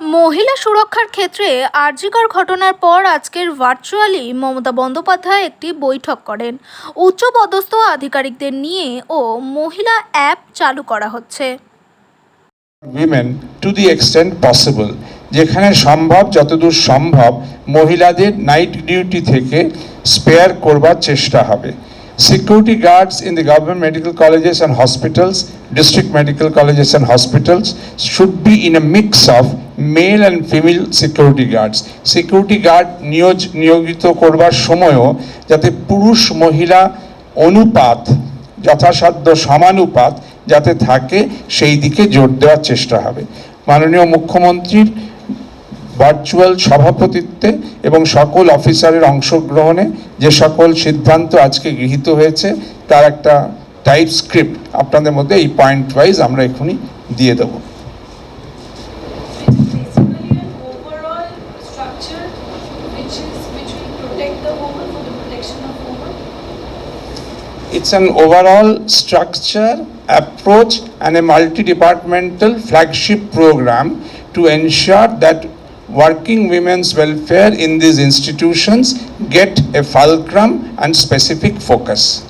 মহিলা সুরক্ষার ক্ষেত্রে আরজিকর ঘটনার পর আজকের ভার্চুয়ালি মমতা বন্দ্যোপাধ্যায় একটি বৈঠক করেন। উচ্চপদস্থ আধিকারিকদের নিয়ে ও মহিলা অ্যাপ চালু করা হচ্ছে। Women to the extent possible যেখানে সম্ভব, যতদূর সম্ভব মহিলাদের নাইট ডিউটি থেকে স্পেয়ার করবার চেষ্টা হবে। Security guards in the government medical colleges and hospitals district medical colleges and hospitals should be in a mix of male and female security guards security guard নিয়োজ নিয়োজিত করবার সময়ও যাতে পুরুষ মহিলা অনুপাত যথাসাধ্য সমানুপাত যাতে থাকে সেই দিকে জোর দেওয়ার চেষ্টা হবে মাননীয় মুখ্যমন্ত্রীর ভার্চুয়াল সভাপতিত্বে এবং সকল অফিসারের অংশগ্রহণে যে সকল সিদ্ধান্ত আজকে গৃহীত হয়েছে তার একটা টাইপ স্ক্রিপ্ট আপনাদের মধ্যে এই পয়েন্ট ওয়াইজ আমরা এখনই দিয়ে দেব। It's an overall structure approach and a multi departmental flagship programme to ensure that working women's welfare in these institutions get a fulcrum and specific focus.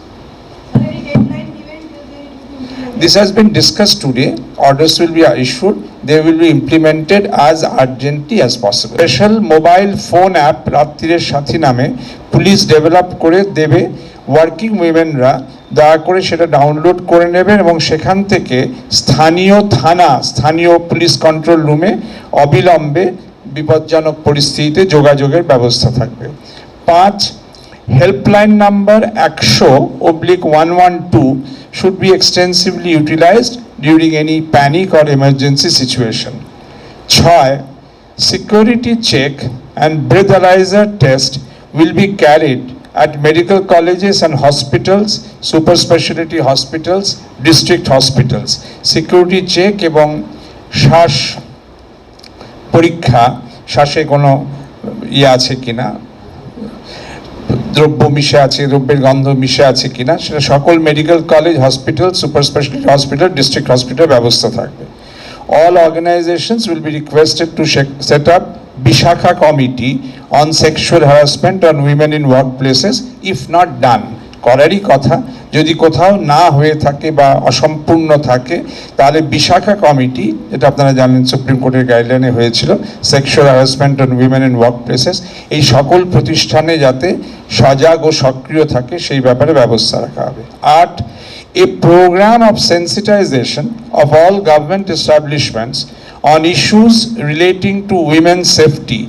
This has been discussed today. Orders will be issued. They will be implemented as urgently as possible. Special mobile phone app রাত্রিরের সাথী নামে police develop করে দেবে working উইমেনরা দয়া করে সেটা download করে নেবেন এবং সেখান থেকে স্থানীয় থানা স্থানীয় পুলিশ কন্ট্রোল রুমে অবিলম্বে বিপজ্জনক পরিস্থিতিতে যোগাযোগের ব্যবস্থা থাকবে। পাঁচ হেল্পলাইন নাম্বার একশো oblique one one two should be extensively utilised during any panic or emergency situation ছয় security check and breathalyser test will be carried at medical colleges and hospitals super speciality hospitals district hospitals security check এবং শ্বাস পরীক্ষা শ্বাসে কোনো ইয়ে আছে কিনা? দ্রব্য মিশে আছে, দ্রব্যের গন্ধ মিশে আছে কিনা? সেটা সকল medical college hospital super speciality hospital district hospital ব্যবস্থা থাকবে। All organisations will be requested to set up Vishakha committee on sexual harassment on women in work places if not done করারই কথা যদি কোথাও না হয়ে থাকে বা অসম্পূর্ণ থাকে, তাহলে বিশাখা কমিটি, এটা আপনারা জানেন সুপ্রিম কোর্টের গাইডলাইনে হয়েছিল sexual harassment on women in work places এই সকল প্রতিষ্ঠানে যাতে সজাগ ও সক্রিয় থাকে, সেই ব্যাপারে ব্যবস্থা রাখা হবে। আট, a programme of sensitisation of all government establishments on issues relating to women safety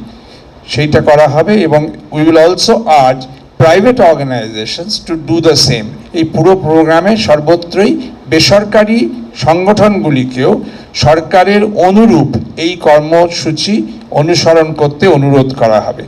সেইটা করা হবে এবং we will also urge private organisations to do the same এই পুরো প্রোগ্রামে সর্বত্রই বেসরকারি সংগঠনগুলিকেও সরকারের অনুরূপ এই কর্মসূচি অনুসরণ করতে অনুরোধ করা হবে।